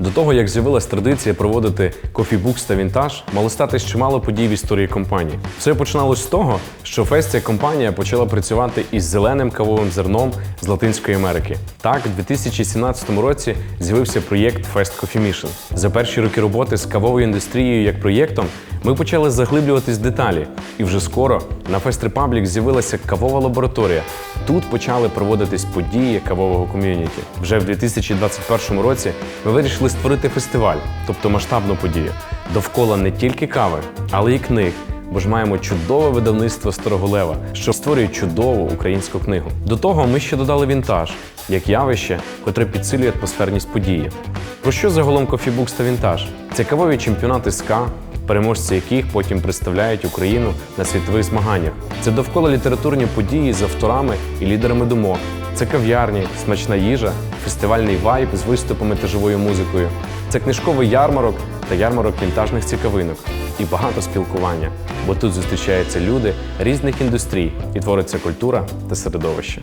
До того, як з'явилась традиція проводити кофібукс та вінтаж, мало статись чимало подій в історії компанії. Все починалось з того, що Фест як компанія почала працювати із зеленим кавовим зерном з Латинської Америки. Так, у 2017 році з'явився проєкт Fest Coffee Mission. За перші роки роботи з кавовою індустрією як проєктом ми почали заглиблюватись в деталі, і вже скоро на Fest Republic з'явилася кавова лабораторія. Тут почали проводитись події кавового ком'юніті. Вже в 2021 році ми вирішили створити фестиваль, тобто масштабну подію, довкола не тільки кави, але й книг. Бо ж маємо чудове видавництво Старого Лева, що створює чудову українську книгу. До того ми ще додали вінтаж як явище, котре підсилює атмосферність події. Про що загалом кофібукс та вінтаж? Це кавові чемпіонати СКА, переможці яких потім представляють Україну на світових змаганнях. Це довкола літературні події з авторами і лідерами думок. Це кав'ярні, смачна їжа, фестивальний вайб з виступами та живою музикою. Це книжковий ярмарок та ярмарок вінтажних цікавинок і багато спілкування, бо тут зустрічаються люди різних індустрій і твориться культура та середовище.